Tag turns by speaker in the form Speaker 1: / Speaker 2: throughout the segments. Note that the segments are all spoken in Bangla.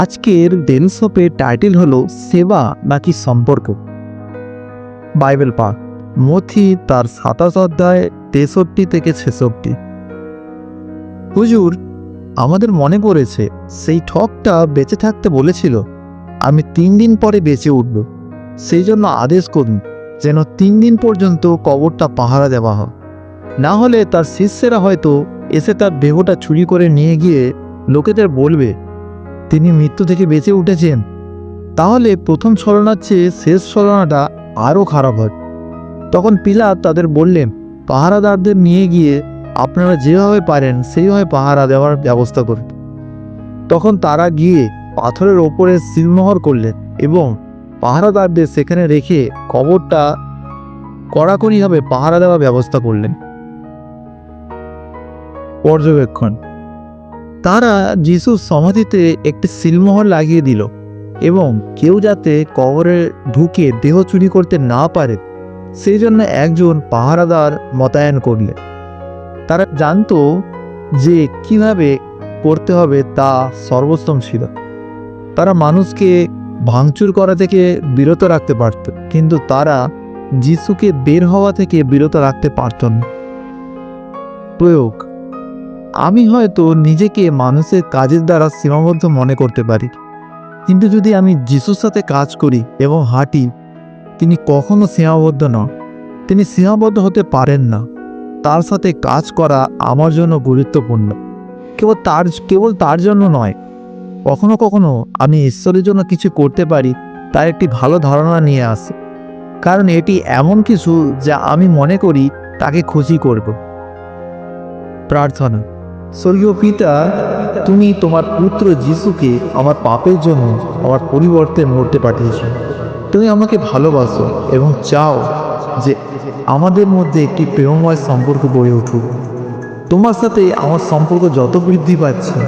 Speaker 1: আজকের ডেনসপের টাইটেল হলো সেবা নাকি সম্পর্ক? বাইবেল পাঠ। মথি তার সাতাশ অধ্যায় তেষট্টি থেকে ছেষট্টি। হুজুর, আমাদের মনে পড়েছে, সেই ঠকটা বেঁচে থাকতে বলেছিল, আমি তিন দিন পরে বেঁচে উঠব। সেই জন্য আদেশ করুন, যেন তিন দিন পর্যন্ত কবরটা পাহারা দেওয়া হয়। না হলে তার শিষ্যেরা হয়তো এসে তার দেহটা চুরি করে নিয়ে গিয়ে লোকেদের বলবে তিনি মৃত্যু থেকে বেঁচে উঠেছেন, তাহলে প্রথম ছলনার চেয়ে শেষ ছলনাটা আরও খারাপ হয়। তখন পিলাত তাদের বললেন, পাহারাদারদের নিয়ে গিয়ে আপনারা যেভাবে পারেন, সেইভাবে পাহারা দেওয়ার ব্যবস্থা করুন। তখন তারা গিয়ে পাথরের ওপরে সিলমোহর করলেন এবং পাহারাদারদের সেখানে রেখে কবরটা কড়াকড়িভাবে পাহারা দেওয়ার ব্যবস্থা করলেন। পর্যবেক্ষণ তারা যিশুর সমাধিতে একটি সিলমোহর লাগিয়ে দিল এবং কেউ যাতে কবরে ঢুকে দেহ চুরি করতে না পারে সেই জন্য একজন পাহারাদার মোতায়েন করলে। তারা জানতো যে কীভাবে করতে হবে তা সর্বোত্তম ছিল। তারা মানুষকে ভাঙচুর করা থেকে বিরত রাখতে পারত, কিন্তু তারা যিশুকে বের হওয়া থেকে বিরত রাখতে পারত না। প্রয়োগ আমি হয়তো নিজেকে মানুষের কাজের দ্বারা সীমাবদ্ধ মনে করতে পারি। কিন্তু যদি আমি যিশুর সাথে কাজ করি এবং হাঁটি, তিনি কখনো সীমাবদ্ধ নন। তিনি সীমাবদ্ধ হতে পারেন না। তার সাথে কাজ করা আমার জন্য গুরুত্বপূর্ণ। কেবল তার কেবল তার জন্য নয়। কখনো কখনো আমি ঈশ্বরের জন্য কিছু করতে পারি, তার একটি ভালো ধারণা নিয়ে আসে। কারণ এটি এমন কিছু যা আমি মনে করি, তাকে খুশি করব। প্রার্থনা। স্বর্গীয় পিতা, তুমি তোমার পুত্র যিশুকে আমার পাপের জন্য আমার পরিবর্তে মরতে পাঠিয়েছো। তুমি আমাকে ভালোবাসো এবং চাও যে আমাদের মধ্যে একটি প্রেমময় সম্পর্ক গড়ে উঠুক। তোমার সাথে আমার সম্পর্ক যত বৃদ্ধি পাচ্ছে,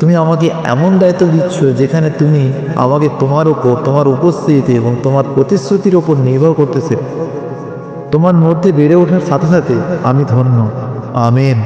Speaker 1: তুমি আমাকে এমন দায়িত্ব দিচ্ছ যেখানে তুমি আমাকে তোমার ওপর তোমার উপস্থিতি এবং তোমার প্রতিশ্রুতির ওপর নির্ভর করতেছে। তোমার মধ্যে বেড়ে ওঠার সাথে সাথে আমি ধন্য। আমেন।